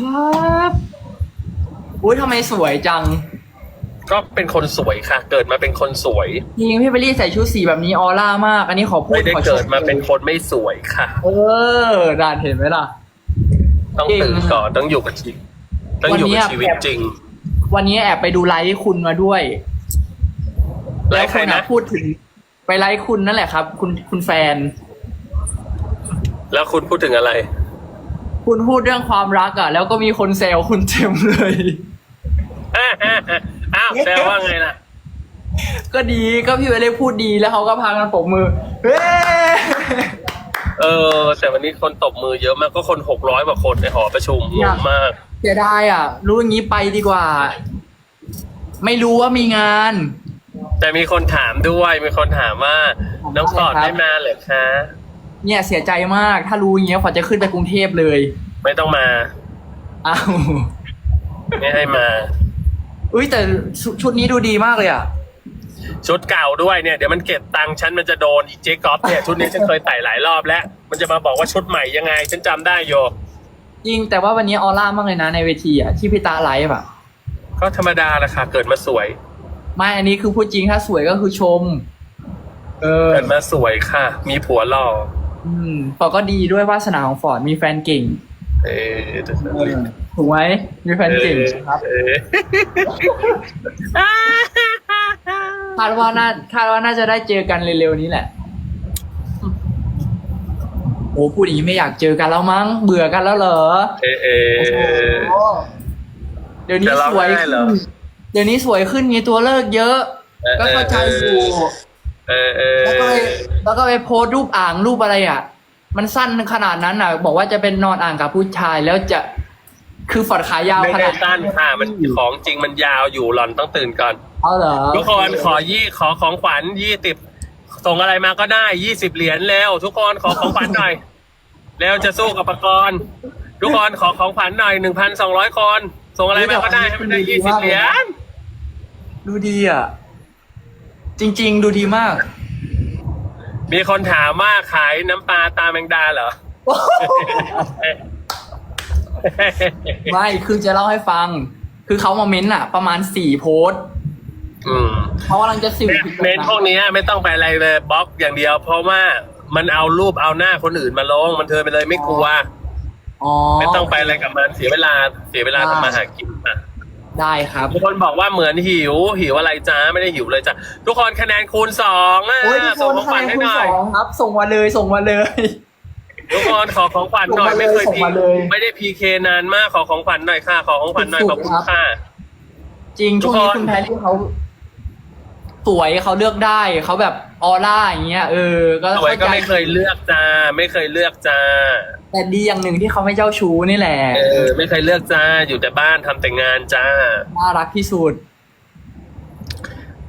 ครับอุ้ยทำไมสวยจังก็เป็นคนสวยค่ะ เกิดมาเป็นคนสวยจริงพี่เบลลี่ใส่ชุดสีแบบนี้ออร่ามาก อันนี้ขอพูดไม่ได้ขอชเกิดมาเป็นคนไม่สวยค่ะ เออด่านเห็นไหมล่ะ ต้องจริงตื่นก่อนต้องอยู่กับชีวิตต้องอยู่กับชีวิตจริง วันนี้แอบไปดูไลฟ์คุณมาด้วยไลแล้วฟ์ใครคุณนะอะพูดถึง ไปไลฟ์คุณนั่นแหละครับ คุณคุณแฟน แล้วคุณพูดถึงอะไร คุณพูดเรื่องความรักอะ แล้วก็มีคนแซวคุณเต็มเลย อ้าวแซวว่าไงล่ะ ก็ดีก็พี่เบลลี่พูดดีแล้วเขาก็พากันปรบมือเฮ้เออ แต่วันนี้คนตบมือเยอะมากก็คนหกร้อยกว่าคนในหอประชุมงงมากเสียดายอะ รู้อย่างนี้ไปดีกว่า ไม่รู้ว่ามีงาน แต่มีคนถามด้วย มีคนถามว่าน้องฟอร์ดครับไม่มาเหรอคะ เนี่ยเสียใจมาก ถ้ารู้อย่างเงี้ยฝอจะขึ้นไปกรุงเทพเลยไม่ต้องมาอ้าวไม่ให้มา อุ้ยแต่ชุชุดนี้ดูดีมากเลยอะ ชุดเก่าด้วยเนี่ยเดี๋ยวมันเก็บตังค์ฉันมันจะโดนอีเจ๊ก๊อฟเนี่ยชุดนี้ฉันเคยใส่หลายรอบแล้ว มันจะมาบอกว่าชุดใหม่ยังไง ฉันจำได้โยจริงแต่ว่าวันนี้ออร่ามากเลยนะในเวทีอะที่พี่ตาไลฟ์อะ ก็ธรรมดาแหละค่ะเกิดมาสวย ไม่อันนี้คือพูดจริงถ้าสวยก็คือชม เออ เกิดมาสวยค่ะ มีผัวหล่อ อืมฟอร์ดก็ดีด้วยวาสนาของฟอร์ดมีแฟนเก่งเออถูกไหมมีแฟนเก่งครับเออคาดว่าน่าคาดว่าน่าจะได้เจอกันเร็วๆนี้แหละโอ้พูดอย่างนี้ไม่อยากเจอกันแล้วมั้ง เบื่อกันแล้วเหรอเออเออโอ้เดี๋ยวนี้จะร้องสวยไห้เหรขึ้อนเดี๋ยวนี้สวยขึ้นมีตัวเลิกเยอะเออก็เข้าใจอยู่ เออเออแล้วก็ไปแล้วก็ไปโพสต์รูปอ่างรูปอะไรอะ มันสั้นขนาดนั้นอะ บอกว่าจะเป็นนอนอ่างกับผู้ชายแล้วจะคือฝอดขายาวไม่ขได้นาดสั้นค่ะมันของจริงมันยาวอยู่หล่อนต้องตื่นก่อน เอาเหรอทุกคนขอยี่ขอของขวัญยี่สิบส่งอะไรมาก็ได้ยี่สิบเหรียญแล้วทุกคนขอของขวัญหน่อย แล้วจะสู้กับปกรณ์ทุกคนขอของขวัญหน่อยหนึ่งพันสองร้อยคนส่งอะไรมาก็ได้ให้มันได้ยี่สิบเหรียญ ดูดีอะ จริง ๆ ดูดีมาก มีคนถามว่าขายน้ำปลาตาแมงดาเหรอ ไม่คือจะเล่าให้ฟัง คือเขามาเม้นต์อะประมาณสี่โพสต์อืมเขากำลังจะสื่อผิดเมนพวกเนี้ยไม่ต้องไปอะไรเลยบล็อกอย่างเดียว เพราะว่ามันเอารูปเอาหน้าคนอื่นมาลงมันเธอไปเลยไม่กลัว อ๋อ ไม่ต้องไปอะไรกับมันเสียเวลาเสียเวลาทำมาหากินอะ ได้ครับ ทุกคนบอกว่าเหมือนหิว หิวอะไรจ้าไม่ได้หิวเลยจ้ะทุกคนคะแนนคูณสองอะโอ้ยทุกคส่งนของขคะวัญแนนให้คูหณน่อสย องครับ ส่งมาเลยส่งมาเลย ทุกคนขอของขวัญหน่อยส่งมาเลยไม่เคยส่งพีมาเลยไม่ได้พีเคนานมากขอของขวัญหน่อยค่ะ ขอของขวัญหน่อยสุขดอบๆคุณครับ ค่ะ จริงทุช่กวงนี้คน คุณแพทที่เขา สวยเขาเลือกได้เขาแบบออร่าอย่างเงี้ยเออ ก็สวยก็ข้าใจไม่เคยเลือกจ้า ไม่เคยเลือกจ้า แต่ดีอย่างหนึ่งที่เขาไม่เจ้าชู้นี่แหละเออ ไม่เคยเลือกจ้า อยู่แต่บ้านทำแต่งานจ้า น่ารักที่สุด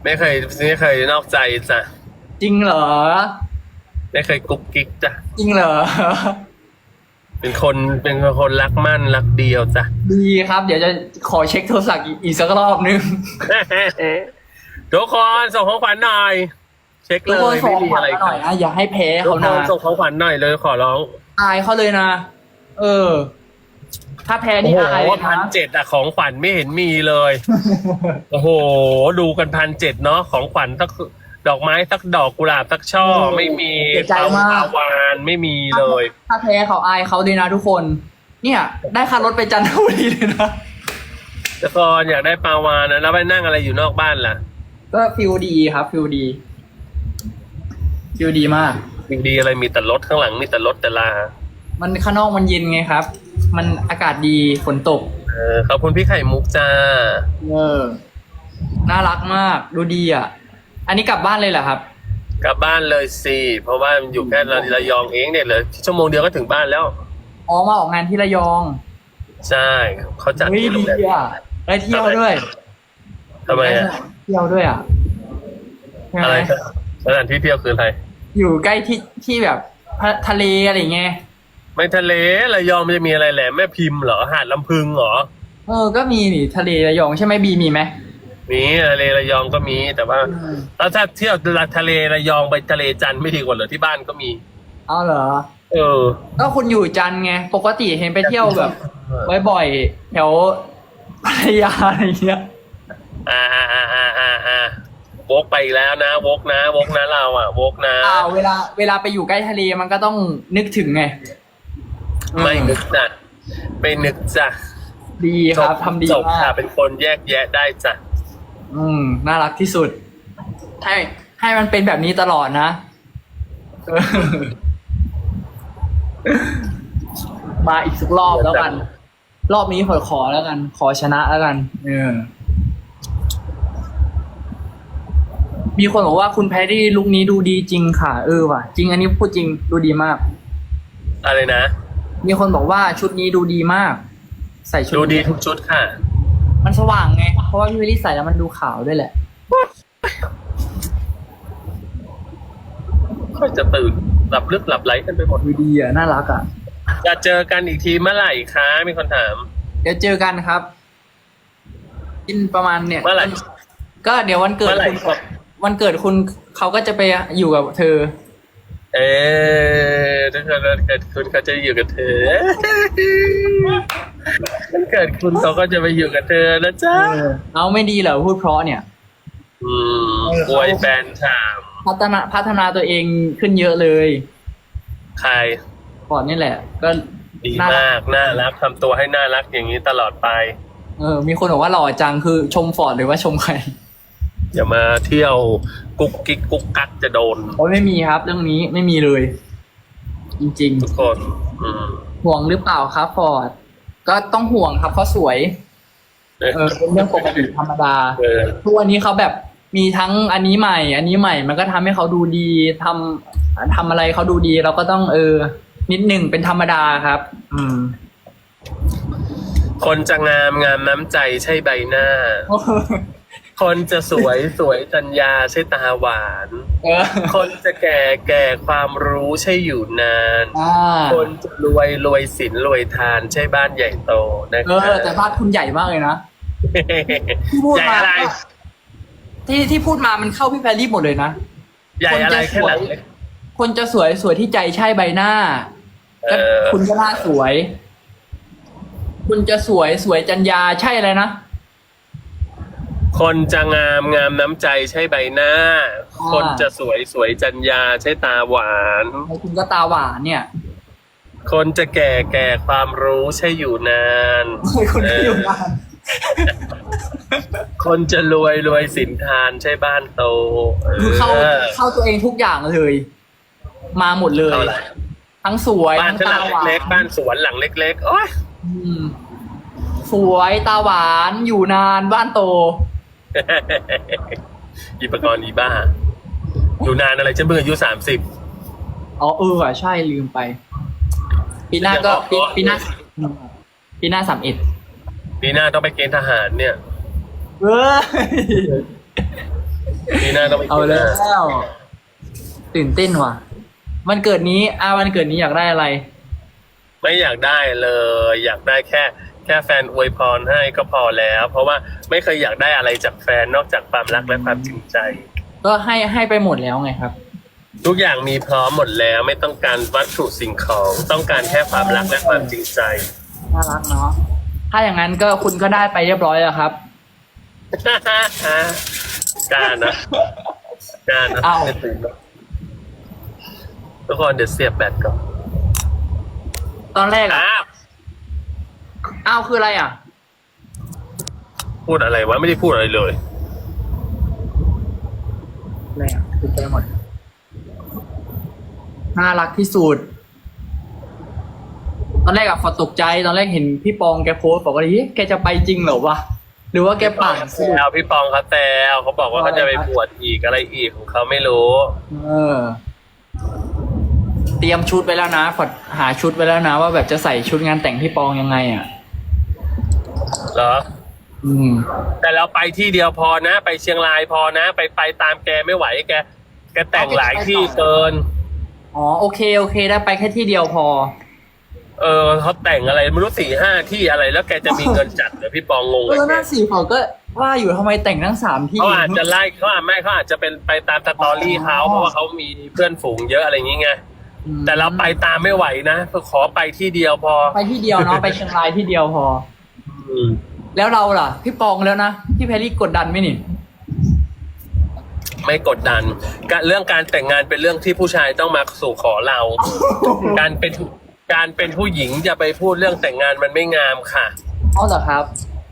ไม่เคยไม่เคยนอกใจจ้ะจริงเหรอ ไม่เคยกุ๊กกิ๊กจ้ะจริงเหรอ เป็นคนเป็นคนรักมั่นรักเดียวจ้ะดีครับ เดี๋ยวจะขอเช็คโทรศัพท์อีกอีกสักรอบนึง ทุกคนส่งของขวัญหน่อย เช็คทุเลกคนยส่ไม่งมีขวัญอะไรมาหน่อยค่ะนะอย่าให้แพ้ทุกเขาคนะนส่งของขวัญหน่อยเลยขอร้องอายเขาเลยนะ เออ ถ้าแพ้โอ้นี่โหอายเลยพันนะเจ็ดอะของขวัญไม่เห็นมีเลย โอ้โห ดูกันพันเจ็ดเนาะของขวัญสักดอกไม้สักดอกกุหลาบสักช่อไม่มีเสียใจมากปาวานไม่มีเลย ถ้าแพ้เขาอายเขาเลยนะทุกคน เนี่ย ได้ค่ารถไปจันทบุรีเลยนะแต่ก่อนอยากได้ปลาวานนะแล้วไปนั่งอะไรอยู่นอกบ้านล่ะ ก็ฟิลดีครับฟิลดีฟิลดีมากมีดีอะไรมีแต่รถข้างหลังมีแต่รถแต่ลา มันข้างนอกมันเย็นไงครับ มันอากาศดีฝนตก เออขอบคุณพี่ไข่มุกจ้า เออ น่ารักมาก ดูดีอะ อันนี้กลับบ้านเลยเหรอครับ กลับบ้านเลยสิเพราะว่ามันอยู่แค่ระยองเองเนี่ยเหลยชั่วโมงเดียวก็ถึงบ้านแล้ว อ๋อมาออกงานที่ระยองใช่เขาจัดเฮ้ยที่โรดีงแรมอะได้เที่ยวด้วยทำไมอะเที่ยวด้วยอะใช่หมอะไรสถานที่เที่ยวคืออะไร อยู่ใกล้ที่ที่แบบทะทะเลอะไรเงี้ยไม่ทะเลระยองมันจะมีอะไรแหละแม่พิมพ์เหรอหาดลำพึงเหรอเออก็มีนี่ทะเลระยองใช่ไหมบีมีไหมมีทะเลระยองก็มีแต่ว่าแล้วถ้าเที่ยวทะเลระยองไปทะเลจันทร์ไม่ดีกว่าเหรอที่บ้านก็มีเอาเหรอ เออ ก็คุณอยู่จันทร์ไงปกติเห็นไปเที่ยวแบบบ่อยๆแถวพัทยาอะไรเงี้ย อ่าอ่าอ่าอ่าอ่าอ่าวกไปอีกแล้วนะ วกนะ วกนะเราอะ วกนะอ้าวเวลาเวลาไปอยู่ใกล้ทะเลมันก็ต้องนึกถึงไงไม่นึกจ้ะไม่นึกจ้ะดีครับทำดีจบมาค่ะกเป็นคนแยกแยะได้จ้ะอืม น่ารักที่สุด ให้ให้มันเป็นแบบนี้ตลอดนะเออมาอีกสักรอบแล้วกัน รอบนี้ขอขอแล้วกัน ขอชนะแล้วกัน เออ มีคนบอกว่าคุณแพรรี่ลุคนี้ดูดีจริงค่ะเออว่ะจริงอันนี้พูดจริงดูดีมาก อะไรนะ มีคนบอกว่าชุดนี้ดูดีมาก ใส่ชุดดูดีนี้ทุกชุดค่ะ มันสว่างไง เพราะว่าพี่วิลลี่ใส่แล้วมันดูขาวด้วยแหละค่อยจะตื่นหลับลึกหลับไหลกันไปหมดดูดีอะน่ารักอะจะเจอกันอีกทีเมื่อไหร่คะมีคนถาม เดี๋ยวเจอกันครับกินประมาณเนี่ยเมื่อไหร่ก็เดี๋ยววันเกิดเมื่อไหร่คุณครับ วันเกิดคุณเขาก็จะไปอยู่กับเธอ เออถ้าเกิดเกิดคุณเขาจะอยู่กับเธอถ้าเกิดคุณเขาก็จะไปอยู่กับเธอนะจ๊ะเอาไม่ดีเหรอพูดเพราะเนี่ย อืมอวยแฟนถามพัฒนาพัฒนาตัวเองขึ้นเยอะเลย ใครก่อนนี่แหละ ก็ดีน่ารัมาก น่ารักทำตัวให้น่ารักอย่างนี้ตลอดไป เออ มีคนบอกว่าหล่อจังคือชมฟอร์ดหรือว่าชมใคร อย่ามาเที่ยวกุ๊กกิ๊กกุ๊กกักจะโดน โอ้ยไม่มีครับ เรื่องนี้ไม่มีเลย จริง ทุกคนอืมๆ ห่วงหรือเปล่าครับฟอร์ดก็ต้องห่วงครับเขาสวยเออเออเป็นเรื่องปกติธรรมดา เออ ทุกวันนี้เขาแบบมีทั้งอันนี้ใหม่ อันนี้ใหม่ มันก็ทำให้เขาดูดีทำทำอะไรเขาดูดีเราก็ต้องเออ นิดหนึ่งเป็นธรรมดาครับ อืม คนจะงามงามน้ำใจใช่ใบหน้า คนจะสวยสวยจัญญาใช่ตาหวานเออคนจะแก่แก่ความรู้ใช่อยู่นาน อ่าคนจะรวยรวยสินรวยทานใช่บ้านใหญ่โตนะเออแต่บ้านคุณใหญ่มากเลยนะที่พูดใหญ่มาอะไร ก็ที่ที่พูดมามันเข้าพี่แพรรี่หมดเลยนะ ใหญ่อะไรคนจะแค่หลังสวยเล็ก คนจะสวยสวยที่ใจใช่ใบหน้าเอก็อคุณก็น่าสวย คุณจะสวยสวยจัญญาใช่อะไรนะ คนจะงามงามน้ำใจใช่ใบหน้า อ่า คนจะสวยสวยจัญญาใช่ตาหวานแล้วคุณก็ตาหวานเนี่ยคนจะแก่แก่ความรู้ใช่อยู่นานคุณก็อยู่นานคนจะรวยรวยสินทานใช่บ้านโตคือเข้าออเข้าตัวเองทุกอย่างเลย มาหมดเลยเข้าอะไรทั้งสวยบ้านทั้งฉันหตาลังหวานเล็กๆบ้านสวนหลังเล็กๆโอ๊ยอืมสวยตาหวานอยู่นานบ้านโต อีปกรณ์อีบ้าอยู่นานอะไรฉันเพิ่งอายุสามสิบอ๋อเออว่ะใช่ลืมไป ปีหน้าก็ปีปีหน้าปีหน้าสามเอ็ดปีหน้าต้องไปเกณฑ์ทหารเนี่ยเว้ยปีหน้าต้องไปเกเอาณฑ์ทแล้หารวตื่นเต้นว่ะ วันเกิดนี้อาวันเกิดนี้อยากได้อะไร ไม่อยากได้เลย อยากได้แค่ แค่แฟนอวยพรให้ก็พอแล้ว เพราะว่าไม่เคยอยากได้อะไรจากแฟนนอกจากความรักและความจริงใจ ก็ให้ให้ไปหมดแล้วไงครับ ทุกอย่างมีพร้อมหมดแล้วไม่ต้องการวัตถุสิ่งของต้องการแค่ความรักและความจริงใจ น่ารักเนาะถ้าอย่างนั้นก็คุณก็ได้ไปเรียบร้อยแล้วครับ กล้านะกล้านะเอ้าไม่ตื่นหรอกทุกคนเดี๋ยวเสียบแบตก่อนตอนแรกอะอ้าว อ้าวคืออะไรอะ พูดอะไรวะไม่ได้พูดอะไรเลย อะไรอะคือไปหมด น่ารักที่สุด ตอนแรกอะฟอตกใจ ตอนแรกเห็นพี่ปองแกโพสต์บอกว่าเฮ้ยแกจะไปจริงเหรอวะ หรือว่าแกปั่นสรุปแล้วพี่ปองเขาแซวเขาบอกว่าเขาจะไปบวชอีกอะไรอีกของเขาไม่รู้ เออ เตรียมชุดไปแล้วนะฟอดหาชุดไปแล้วนะ ว่าแบบจะใส่ชุดงานแต่งพี่ปองยังไงอะ เหรอ อืม แต่เราไปที่เดียวพอนะ ไปเชียงรายพอนะ ไปไปตามแกไม่ไหวแกแกแต่งหลายที่เกิน อ๋อโอเคโอเคได้ไปแค่ที่เดียวพอ เออเขาแต่งอะไรไม่รู้สี่ห้าที่อะไรแล้วแกจะมีเงินจัดเหรอพี่ปองงงเอเลยอแกน่าสิเขาก็ว่าอยู่ทำไมแต่งทั้งสามที่เขาอาจจะไล่เขาอาจไม่เขาอาจจะเป็นไปตามสตอรี่เขาเพราะว่าเขามีเพื่อนฝูงเยอะอะไรอย่างเงี้ยอืม แต่เราไปตามไม่ไหวนะขอไปที่เดียวพอ ไปที่เดียวเนาะไปเชียงรายที่เดียวพอ อืมแล้วเราล่ะ พี่ปองแล้วนะพี่แพรรี่กดดันไหมนี่ ไม่กดดันการเรื่องการแต่งงานเป็นเรื่องที่ผู้ชายต้องมาสู่ขอเรา การเป็นการเป็นผู้หญิงจะไปพูดเรื่องแต่งงานมันไม่งามค่ะ เอาเหรอครับ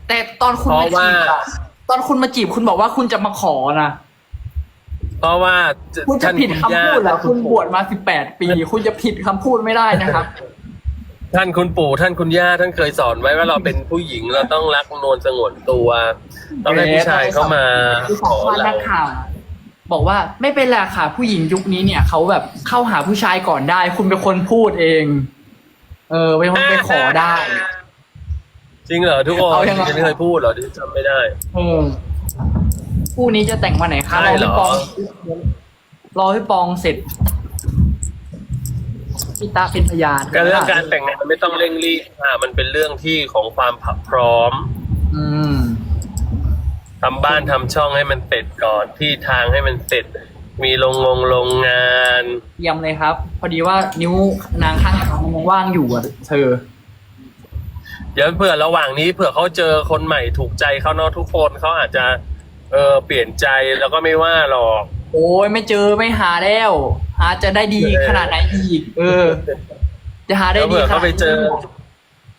แต่ตอนคุณเพมาราะว่าจีบอะตอนคุณมาจีบคุณบอกว่าคุณจะมาขอนะ เพราะว่าคุณจะท่านผิดคำพูดเหรอญาติคุณบวชมาสิบแปดปี คุณจะผิดคำพูดไม่ได้นะครับ ท่านคุณปู่ท่านคุณย่าท่านเคยสอนไว้ว่าเราเป็นผู้หญิงเราต้องรักนวลสงวนตัว ต้องให้ผู้ชายเข้ามาที่ขสัมอภาษณ์เรานักข่าวบอกว่าไม่เป็นไรค่ะ ผู้หญิงยุคนี้เนี่ยเขาแบบเข้าหาผู้ชายก่อนได้ คุณเป็นคนพูดเอง เออเป็นคนไปขอได้ จริงเหรอทุกคนเอายังไงฉันไม่เคยพูดเหรอที่จำไม่ได้ เออ คู่นี้จะแต่งวันไหนคะใช่รอเหรพี่อ ปองรอพี่ปองเสร็จพี่ตาเป็นพยานการเรื่องการแต่งงานไม่ต้องเร่งรีบค่ะมันเป็นเรื่องที่ของความพร้อมอืม ทำบ้านทำช่องให้มันเสร็จก่อนที่ทางให้มันเสร็จ มีโรงงงโรงงาน เยี่ยมเลยครับ พอดีว่านิ้วนางข้างทางมันยังว่างอยู่อะเธอ เดี๋ยวเผื่อระหว่างนี้เผื่อเขาเจอคนใหม่ถูกใจเขาเนาะทุกคนเขาอาจจะ เออเปลี่ยนใจแล้วก็ไม่ว่าหรอก โอ้ยไม่เจอไม่หาแล้วหาจะได้ดีเออขนาดไหนอีก เออ จะหาได้แล้วดีเผื่อขเขานาดไปหนเจอ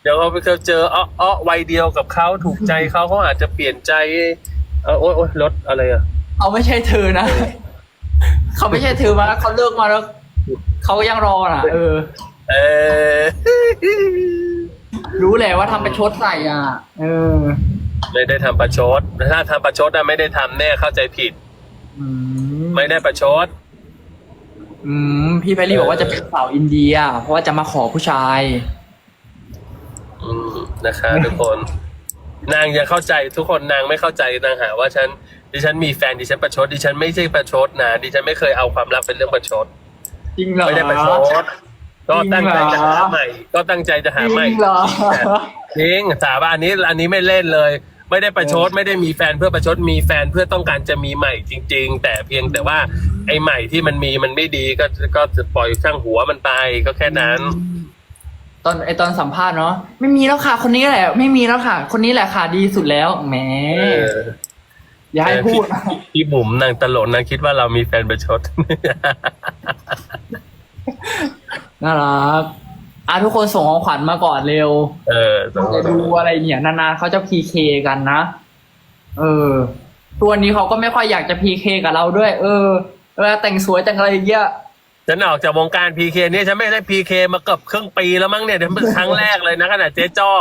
เดี๋ยวเขาไปเจออ้ออ้อวัยเดียวกับเขาถูกใจเขาเขาอาจจะเปลี่ยนใจเออโอ๊ยโอ๊ยรถอะไรอะเขาไม่ใช่เธอนะเขาไม่ใช่เธอมาแล้วเขาเลิกมาแล้วเขายังรอน่ะ เออ เออ รู้แหละว่าทำไปชดใส่อะ เออ ไม่ได้ทำประชด ถ้าทำประชดอะไม่ได้ทำแน่เข้าใจผิด อืมไม่ได้ประชด อืมพี่แพรรี่บอกว่าจะเป็นสาวอินเดีย เพราะว่าจะมาขอผู้ชาย อืมนะคะทุกคน นางยังเข้าใจทุกคนนางไม่เข้าใจนางหาว่าฉันดิฉันมีแฟนดิฉันประชดดิฉันไม่ใช่ประชดนะดิฉันไม่เคยเอาความรักเป็นเรื่องประชด จริงเหรอ ไม่ได้ประชดก็ตั้งใจจะหาใหม่ ก็ตั้งใจจะหาใหม่จริงเหรอ จริงสาบานอันนี้อันนี้ไม่เล่นเลย ไม่ได้ประชดไม่ได้มีแฟนเพื่อประชดมีแฟนเพื่อต้องการจะมีใหม่จริง ๆ แต่เพียงแต่ว่าไอ้ใหม่ที่มันมีมันไม่ดีก็ก็จะปล่อยช่างหัวมันไปก็แค่นั้น ตอนไอตอนสัมภาษณ์เนาะไม่มีแล้วค่ะ คนนี้แหละ ไม่มีแล้วค่ะ คนนี้แหละค่ะดีสุดแล้วแหมเอออย่าให้พูดแต่พี่พี่บุ๋มนางตลกนางคิดว่าเรามีแฟนประชด น่ารัก อะทุกคนส่งของขวัญมาก่อนเร็วเออต้องจะดูอะไรเนี่ยนานๆเขาจะพีเคกันนะ เออ ตัวนี้เขาก็ไม่ค่อยอยากจะพีเคกับเราด้วย เออเวลาแต่งสวยแต่งอะไรอย่างเงี้ยฉันออกจากวงการพีเคเนี่ยฉันไม่ได้พีเคมาเกือบครึ่งปีแล้วมั้งเนี่ยเดี๋ยวเป็นครั้งแรกเลยนะขนาดเจ๊จ้อ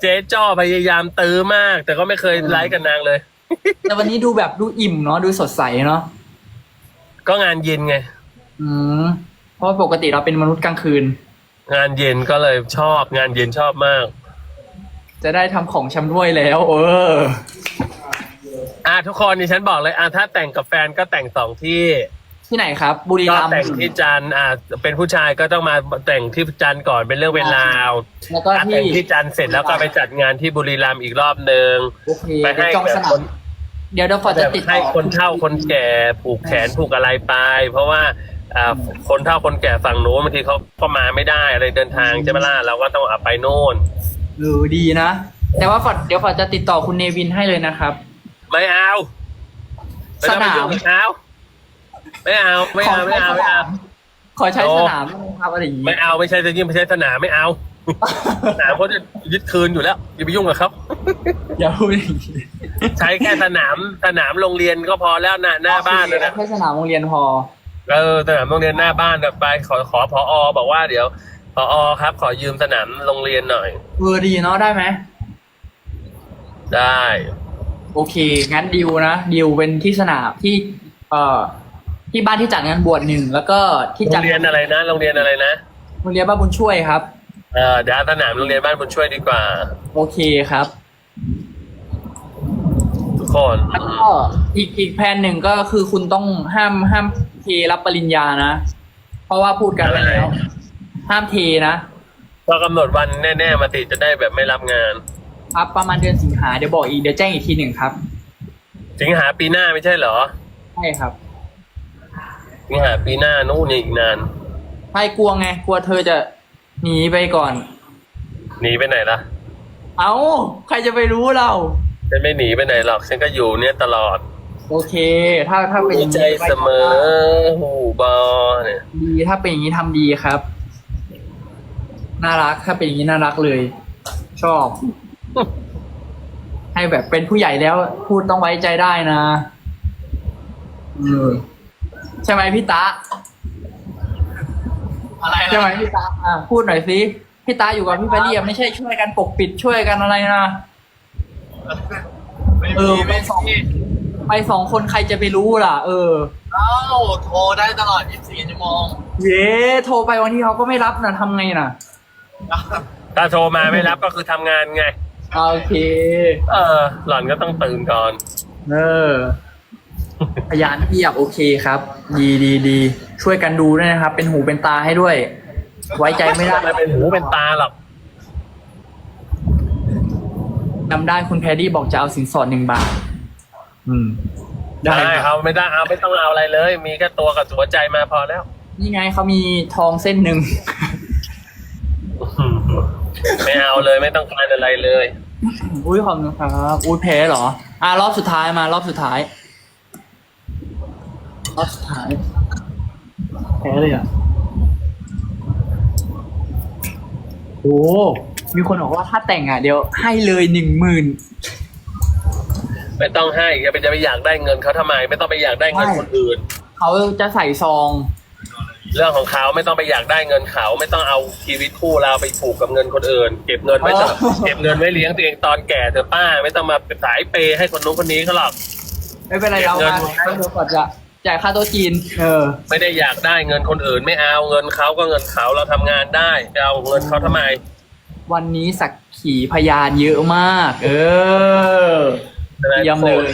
เจ๊จ้อพยายามตื้อมาก แต่ก็ไม่เคยไลฟ์กับนางเลย แต่วันนี้ดูแบบดูอิ่มเนาะดูสดใสเนาะก็งานเย็นไง อืมเพราะว่าปกติเราเป็นมนุษย์กลางคืน งานเย็นก็เลยชอบงานเย็นชอบมาก จะได้ทำของชำร่วยแล้ว เออ อะทุกคนนี่ฉันบอกเลยอะถ้าแต่งกับแฟนก็แต่งสองที่ที่ไหนครับ บุรีก็รัมย์แต่งที่จันทร์อะเป็นผู้ชายก็ต้องมาแต่งที่จันทร์ก่อนเป็นเรื่องเป็นราวแล้วก็อะที่แต่งที่จันทร์เสร็จแล้วก็ไปจัดงานที่บุรีรัมย์อีกรอบหนึ่ง โอเคไปเดี๋ให้ยวจองแบสบนาคมนเดี๋ยวเดี๋ยวฟอร์แบจะบติดต่ให้อคนเฒ่าคนแก่ผูกแขนผูกอะไรไป เพราะว่า อ่าคนเฒ่าคนแก่ฝั่งโน้นบางทีเขาก็มาไม่ได้อะไรเดินทางใช่ไหมล่ะเราก็ต้องเอาไปโน่นเออดีนะ แต่ว่าฟอร์เดี๋ยวฟอร์จะติดต่อคุณเนวินให้เลยนะครับ ไม่เอาไต้องไปยุ่งกับเขาไม่เอาไม่เอาไม่เอาไม่เอาขอใช้โอ้สนามได้ไหมครับอะไรอย่างงี้ไม่เอาไม่ใช่จะยิ่งไม่ใช่สนามไม่เอาสนามเขาจะยึดคืนอยู่แล้วอย่าไปยุ่งกับเขาอย่าพูดอย่างนี้ใช้แค่สนามสนามโรงเรียนก็พอแล้วนะหน้าบ้านเลยนะแค่สนามโรงเรียนพอ เออสนามโรงเรียนหน้าบ้านน่ะไปขอขอพอบอกว่าเดี๋ยวพอครับ ขอยืมสนามโรงเรียนหน่อย เออดีเนาะได้ไหมได้ โอเค งั้นดิวนะดิวเป็นที่สนามที่ เอ่อ ที่บ้านที่จัดงานบวชหนึ่งแล้วก็ที่โรจัดงเรียนอะไรนะ โรงเรียนอะไรนะ โรงเรียนบ้านบุญช่วยครับ เออเดี๋ยวเอาสนามโรงเรียนบ้านบุญช่วยดีกว่า โอเคครับ ทุกคน แล้วก็อีกอีกแผนหนึ่งก็คือคุณต้องห้ามห้าม เทรับปริญญานะ เพราะว่าพูดกันไปแล้ว ห้ามเทนะก็กำหนดวันแน่ๆมาติจะได้แบบไม่รับงาน ครับประมาณเดือนสิงหาเดี๋ยวบอกอีกเดี๋ยวแจ้งอีกทีหนึ่งครับสิงหาปีหน้าไม่ใช่เหรอใช่ครับสิงหาปีหน้านู่นอีกนานใช่กลัวไงกลัวเธอจะหนีไปก่อน หนีไปไหนล่ะ เอ้าใครจะไปรู้เราฉันไม่หนีไปไหนหรอกฉันก็อยู่เนี่ยตลอด โอเค ถ้าถ้าเป็นอย่างใจนี้เสมอหูบอเนี่ยดีถ้าเป็นอย่างนี้ทำดีครับ น่ารักถ้าเป็นอย่างนี้น่ารักเลย ชอบ ให้แบบเป็นผู้ใหญ่แล้วพูดต้องไว้ใจได้นะเออใช่ไหมพี่ตาอะไรใช่ไหมพี่ตาอะพูดหน่อยสิพี่ตาอยู่กับพี่ไปเรียไม่ใช่ช่วยกันปกปิดช่วยกันอะไรนะ ไม่เอมีอไม่มี ไปสองคนใครจะไปรู้ล่ะ เออ เอ้าโทรได้ตลอด 24 ชั่วโมงเย้โทรไปวันที่เขาก็ไม่รับนะทำไงน่ะ ถ้าโทรมาไม่รับก็คือทำงานไง โอเค เออ หล่อนก็ต้องตื่นก่อน เออ พยานเพียบโอเคครับ ดีดีดีช่วยกันดูด้วยนะครับ เป็นหูเป็นตาให้ด้วย ไว้ใจไม่ได้ไม่เป็นหูเป็นตาหรอก จำได้คุณแพดดี้บอกจะเอาสินสอดหนึ่งบาท อืม ได้ได้คเขารับไม่ได้เอาไม่ต้องเอาอะไรเลย มีแค่ตัวกับหัวใจมาพอแล้ว นี่ไงเขามีทองเส้นหนึ่ง ไม่เอาเลยไม่ต้องการอะไรเลย อุ้ยขอบคุณครับอุ้ยแพ้เหรอ อะรอบสุดท้ายมารอบสุดท้าย รอบสุดท้ายแพ้เลยอะโอ้มีคนบอกว่าถ้าแต่งอะเดี๋ยวให้เลยหนึ่งหมื่น ไม่ต้องให้อย่าไปจะไปอยากได้เงินเขาทำไม ไม่ต้องไปอยากได้เงินใช่คนอื่น เขาจะใส่ซอง เรื่องของเขาไม่ต้องไปอยากได้เงินเขาไม่ต้องเอาชีวิตคู่เราไปผูกกับเงินคนอื่น เก็บเงินไว้เถอะอ๋อเก็บเงินไว้เลี้ยงตัวเองตอนแก่เถอะป้า ไม่ต้องมาสายเปย์ให้คนนู้นคนนี้เขาหรอก ไม่เป็นไรเราเก็บมาเงินเดี๋ยวก่อนจะจ่ายค่าโต๊ะจีน เออ ไม่ได้อยากได้เงินคนอื่น ไม่เอาเงินเขาก็เงินเขาเราทำงานได้จะเอาเงินเขาทำไม วันนี้สักขีพยานเยอะมาก เออ เยี่ยมเลย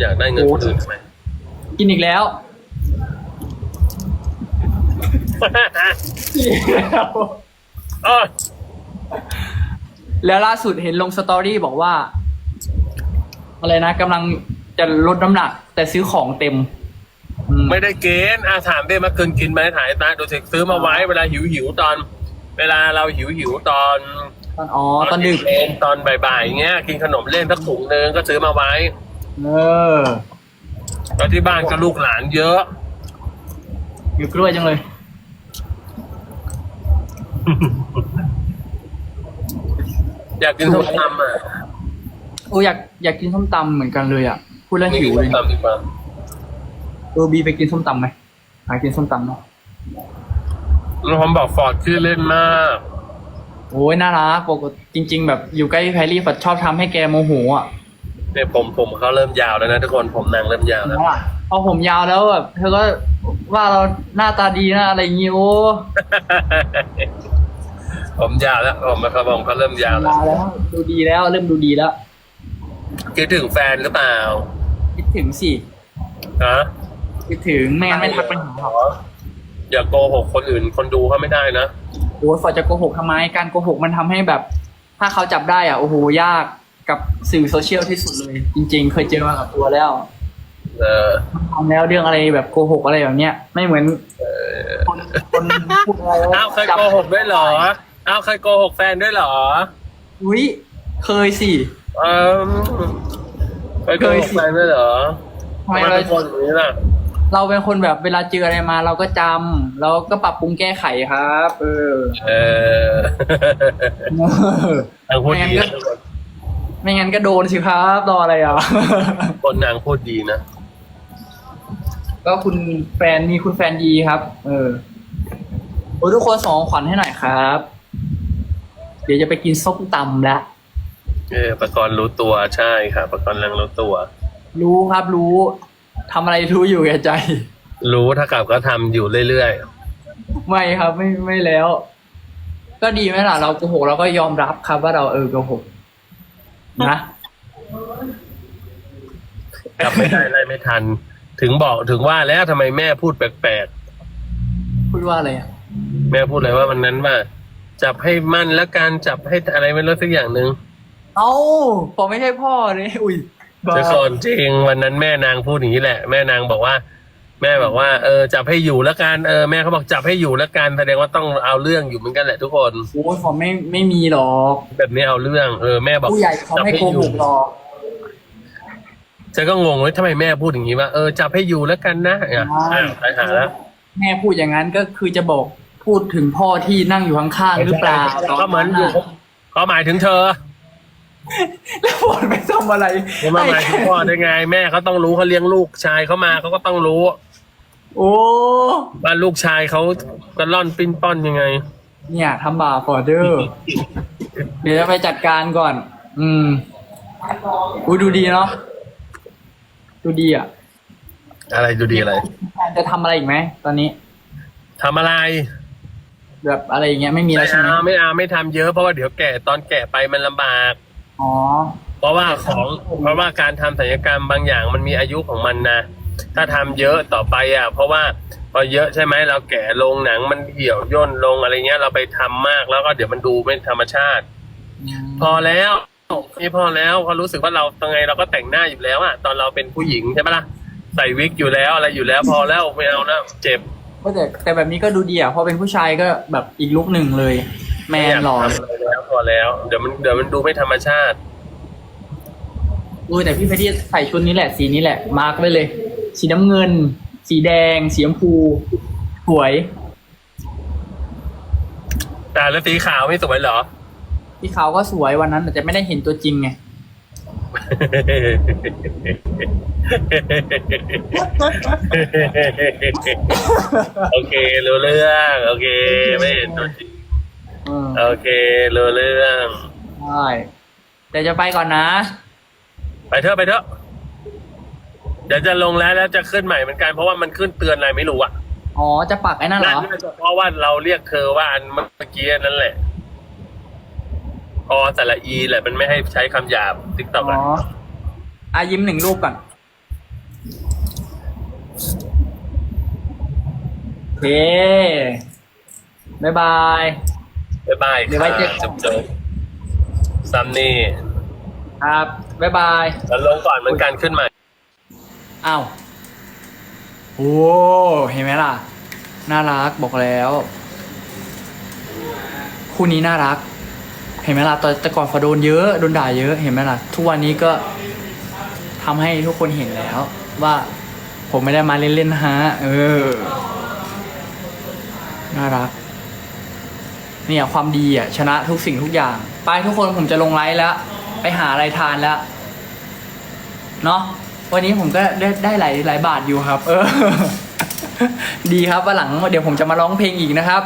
อยากได้เงินคนอื่นทำไมกินอีกแล้ว เออแล้วล่าสุดเห็นลงสตอรี่บอกว่า อะไรนะกำลังจะลดน้ำหนัก แต่ซื้อของเต็มอืมไม่ได้เกณฑ์อาถามได้เมื่อคืนกินไหมถ่ายตาดูสิซื้อมาไว้เวลาหิวหิวๆตอน เวลาเราหิวหิวๆตอน ตอนอ๋อตอนดึกเองตอนบ่ายๆเงี้ย กินขนมเล่นสักถุงนึงก็ซื้อมาไว้ เออแล้วที่บ้านก็ลูกหลานเยอะ อยู่กล้วยจังเลย อยากกินส้มตำอะโอ้อยากอยากกินส้มตำเหมือนกันเลยอะ พูดแล้วไม่หิกิวนเลส้ยมตำดีกว่าเออบีไปกินส้มตำไหมหากินส้มตำเนาะแล้วผมบอกฟอร์ดชื่อเล่นมาก โอ้ยน่ารักปกติจริง ๆ แบบอยู่ใกล้พี่แพรรี่ฝัดชอบทำให้แกโมโหอะเนี่ยผมผมเขาเริ่มยาวแล้วนะทุกคนผมนางเริ่มยาวแล้วพอผมยาวแล้วแบบเธอก็ว่าเราหน้าตาดีนะอะไรอย่างงี้โอ้ผมยาวแล้วผมมาครับผมเขาเริ่มยาวแล้วยาวแล้ว ดูดีแล้ว เริ่มดูดีแล้วคิดถึงแฟนหรือเปล่าคิดถึงสิฮะคิดถึงไม่งั้นไม่ทักปัญหาหรอกอย่าโกหกคนอื่นคนดูเขาไม่ได้นะ โอ้ยฝอจะโกหกทำไม การโกหกมันทำให้แบบ ถ้าเขาจับได้อะโอ้โหยากกับสื่อโซเชียลที่สุดเลย จริง ๆ เคยเจอมากับตัวแล้วเออทำแล้วเรื่องอะไรแบบโกหกอะไรแบบเนี้ย ไม่เหมือนคนคนพูดอะไรแล้วอ้าวเคยโกหกด้วยเหรออ้าวเคยโกหกแฟนด้วยเหรออุ้ยเคยสิ เออเคยโกหกแฟนด้วยเหรอทำไมทำไมเราเป็นคนอย่างนี้ล่ะ เราเป็นคนแบบเวลาเจออะไรมา เราก็จำแล้วก็ปรับปรุงแก้ไขครับ เออ เออนางพูดดีนะทุกคนไม่งั้นก็โดนสิครับรออะไรอะคนนางพูดดีนะ ก็คุณแฟนมีคุณแฟนดีครับ เออโอ้ยทุกคนส่งของขวัญให้หน่อยครับ เดี๋ยวจะไปกินส้มตำแล้วเออประกรณ์รู้ตัวใช่ค่ะประกรณ์นังรู้ตัว รู้ครับรู้ ทำอะไรรู้อยู่แก่ใจ รู้ถ้ากับก็ทำอยู่เรื่อยไม่ครับไม่ไม่แล้ว ก็ดีไหมล่ะ เราโกหกเราก็ยอมรับครับว่าเราเออโกหกนะๆกลับไม่ได้ไล่ไม่ทัน ถึงบอกถึงว่าแล้วทำไมแม่พูดแปลกพูดว่าอะไรอะๆแม่พูดอะไรว่าวันนั้นว่า จับให้มั่นแล้วการจับให้อะไรไม่รู้สักอย่างหนึ่งเอ้าผมไม่ใช่พ่อเลยอุ้ย บ้าจะสอนจริงวันนั้นแม่นางพูดอย่างนี้แหละ แม่นางบอกว่า แม่บอกว่า เออจับให้อยู่แล้วกันเออแม่เขาบอกจับให้อยู่แล้วกันแสดงว่าต้องเอาเรื่องอยู่เหมือนกันแหละทุกคน โอ้ยเขาไม่ไม่มีหรอกแบบนี้เอาเรื่องเออแม่บอกผู้ใหญ่เขาจับไม่ให้โกอหยู่กหรอกฉันก็งงเลยทำไมแม่พูดอย่างนี้ว่าเออจับให้อยู่แล้วกันนะอะอะไปหาแล้วแม่พูดอย่างนั้นก็คือจะบอกพูดถึงพ่อที่นั่งอยู่ข้างๆหรือเปล่าก็เหมือนอยู่เขาหมายถึงเธอ แล้วฝนไปทำอะไรจะมาหมายถึงพ่อได้ไง แม่เขาต้องรู้เขาเลี้ยงลูกชายเขามาเขาก็ต้องรู้โอ้ว่าลูกชายเขากระล่อนปิ้นป้อนยังไง เนี่ยทำบาปฟอร์เดอร์ เดี๋ยวจะไปจัดการก่อน อืมอุ้ยดูดีเนาะดูดีอะ อะไรดูดีอะไร จะทำอะไรอีกไหมตอนนี้ทำอะไร แบบอะไรอย่างเงี้ยไม่มีไม่แล้วใช่ไหมเอาไม่เอาไม่ทำเยอะเพราะว่าเดี๋ยวแก่ตอนแก่ไปมันลำบาก อ๋อ เพราะว่าของเพราะว่าการทำศัลยกรรมบางอย่างมันมีอายุของมันนะ ถ้าทำเยอะต่อไปอะ เพราะว่าพอเยอะใช่ไหมเราแก่ลงหนังมันเหี่ยวย่นลงอะไรเงี้ยเราไปทำมากแล้วก็เดี๋ยวมันดูไม่ธรรมชาติ พอแล้วนี่พอแล้วพอรู้สึกว่าเราตรงไงเราก็แต่งหน้าอยู่แล้วอะตอนเราเป็นผู้หญิงใช่ปะล่ะใส่วิกอยู่แล้วอะไรอยู่แล้วพอแล้วไม่เอาแล้วเจ็บ ก็แต่แต่แบบนี้ก็ดูดีอะเพราะเป็นผู้ชายก็แบบอีกลุกหนึ่งเลย แมนหล่อไม่ยากทำอะไรแล้วพอแล้ว เดี๋ยวมันเดี๋ยวมันดูไม่ธรรมชาติเออแต่พี่เพชรใส่ชุดนี้แหละ สีนี้แหละ มาร์กไว้เลย สีน้ำเงิน สีแดง สีชมพูสวยแต่แล้วสีขาวไม่สวยเหรอ พี่ขาวก็สวยวันนั้นแต่จะไม่ได้เห็นตัวจริงไง โอเครู้เรื่อง โอเค ไม่เห็นตัวจริง อืมโอเครู้เรื่อง ใช่แต่จะไปก่อนนะ ไปเถอะไปเถอะ เดี๋ยวจะลงแล้วแล้วจะขึ้นใหม่เหมือนกันเพราะว่ามันขึ้นเตือนอะไรไม่รู้อะอ๋อ จะปักไอ้นั่นเหรอ น่าจะเพราะว่าเราเรียกเธอว่าอันเมื่อกี้นั่นแหละพอแต่ละอีแหละมันไม่ให้ใช้คำหยาบติ๊กต็อกอ๋ออายิ้มหนึ่งรูปก่อนโอเคบ๊ายบาย บ๊ายบายเดี๋ยวไว้เจอกัน จบจบซัมนี่ครับ บ๊ายบาย แล้วลงก่อนเหมือนกันขึ้นใหม่ อ้าวโอ้เห็นไหมล่ะ น่ารักบอกแล้ว คู่นี้น่ารัก เห็นไหมล่ะตอนแต่ก่อนเขาโดนเยอะโดนด่าเยอะเห็นไหมล่ะ ทุกวันนี้ก็ทำให้ทุกคนเห็นแล้ว ว่าผมไม่ได้มาเล่นๆนะฮะ เออ น่ารัก เนี่ยความดีอะชนะทุกสิ่งทุกอย่าง ไปทุกคนผมจะลงไลฟ์แล้ว ไปหาอะไรทานแล้ว เนาะวันนี้ผมก็ได้ได้หลายหลายบาทอยู่ครับ เออ ดีครับวันหลังเดี๋ยวผมจะมาร้องเพลงอีกนะครับ